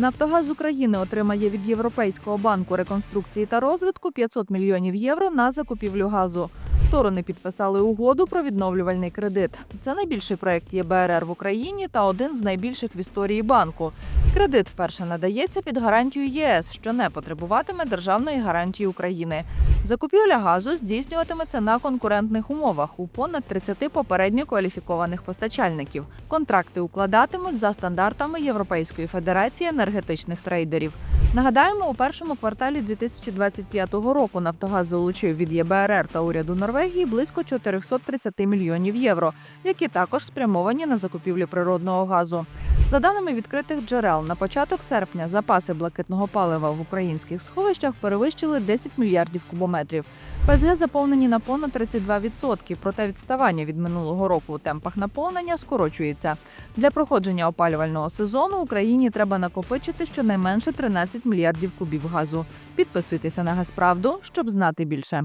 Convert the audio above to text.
Нафтогаз України отримає від Європейського банку реконструкції та розвитку 500 мільйонів євро на закупівлю газу. Сторони підписали угоду про відновлювальний кредит. Це найбільший проект ЄБРР в Україні та один з найбільших в історії банку. Кредит вперше надається під гарантію ЄС, що не потребуватиме державної гарантії України. Закупівля газу здійснюватиметься на конкурентних умовах у понад 30 попередньо кваліфікованих постачальників. Контракти укладатимуть за стандартами Європейської федерації енергетичних трейдерів. Нагадаємо, у першому кварталі 2025 року Нафтогаз залучив від ЄБРР та уряду Норвегії близько 430 мільйонів євро, які також спрямовані на закупівлю природного газу. За даними відкритих джерел, на початок серпня запаси блакитного палива в українських сховищах перевищили 10 мільярдів кубометрів. ПСГ заповнені на понад 32%, проте відставання від минулого року у темпах наповнення скорочується. Для проходження опалювального сезону Україні треба накопичити щонайменше 13 мільярдів кубів газу. Підписуйтеся на Газправду, щоб знати більше.